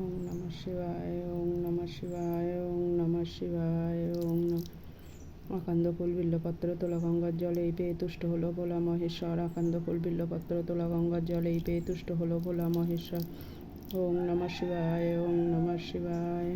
ওং নমঃ শিবায় ওং নমঃ শিবায় ওং নমঃ শিবায় ওং আকান্দ ফুল বিল্লপত্র তোলা গঙ্গার জলে এই পেয়ে তুষ্ট হলো ভোলা মহেশ্বর। আকান্দ ফুল বিল্লপত্র তোলা গঙ্গার জলে এই পেয়ে তুষ্ট হলো ভোলা মহেশ্বর। ওং নমঃ শিবায় ওং নমঃ শিবায়।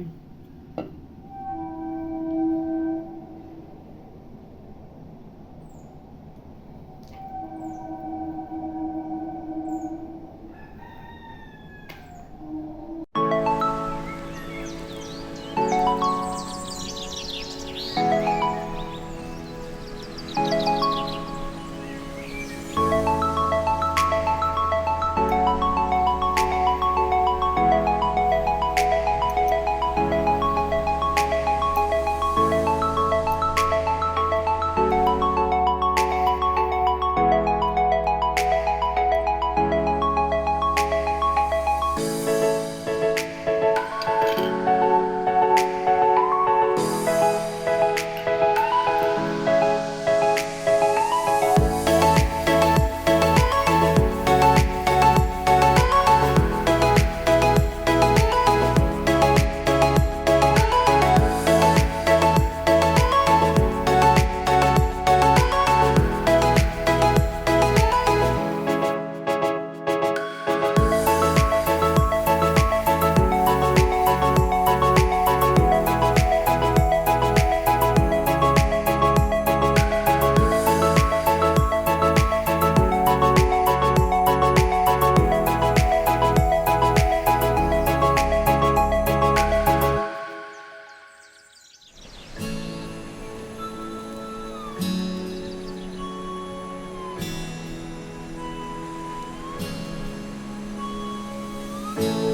you.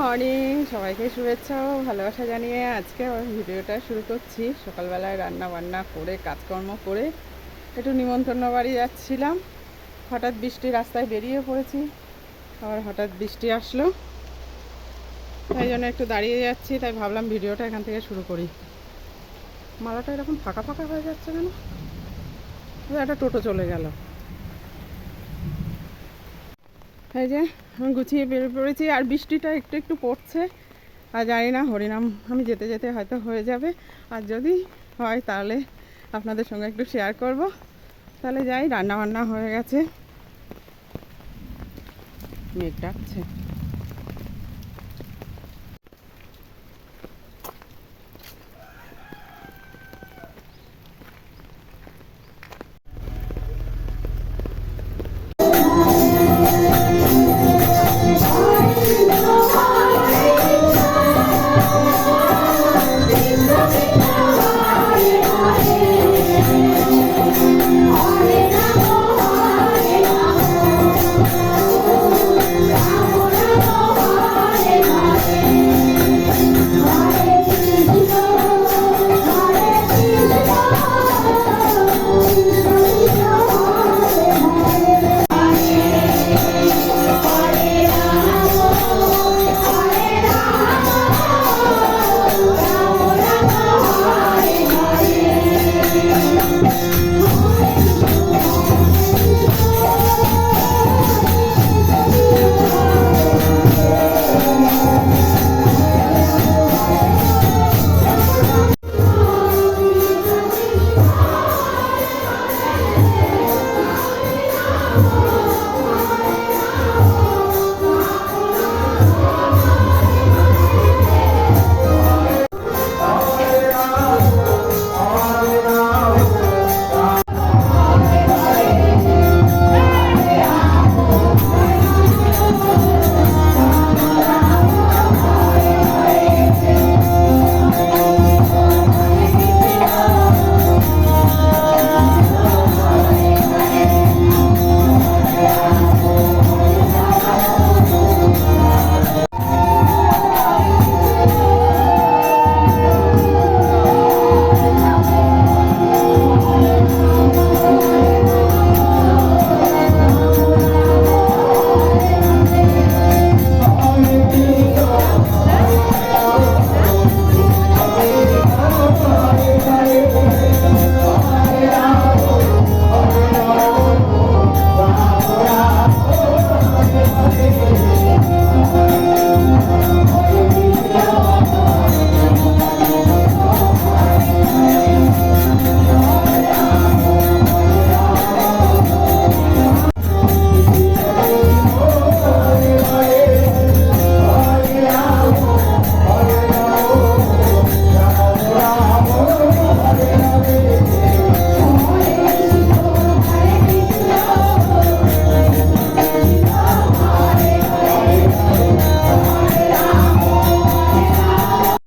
মর্নিং, সবাইকে শুভেচ্ছা ও ভালোবাসা জানিয়ে আজকে আমার ভিডিওটা শুরু করছি। সকালবেলায় রান্না বান্না করে, কাজকর্ম করে একটু নিমন্ত্রণ বাড়ি যাচ্ছিলাম। হঠাৎ বৃষ্টি রাস্তায় বেরিয়ে পড়েছি, আবার হঠাৎ বৃষ্টি আসলো। তাই জন্য একটু দাঁড়িয়ে যাচ্ছি, তাই ভাবলাম ভিডিওটা এখান থেকে শুরু করি। মালাটা এরকম ফাঁকা ফাঁকা হয়ে যাচ্ছে কেন? একটা টোটো চলে গেল। এই যে, আমি গুছিয়ে বেরিয়ে পড়েছি আর বৃষ্টিটা একটু একটু পড়ছে। আর জানি না, হরিনাম, আমি যেতে যেতে হয়তো হয়ে যাবে। আর যদি হয়, তাহলে আপনাদের সঙ্গে একটু শেয়ার করব। তাহলে যাই রান্না বান্না হয়ে গেছে। মেঘ ডাকছে।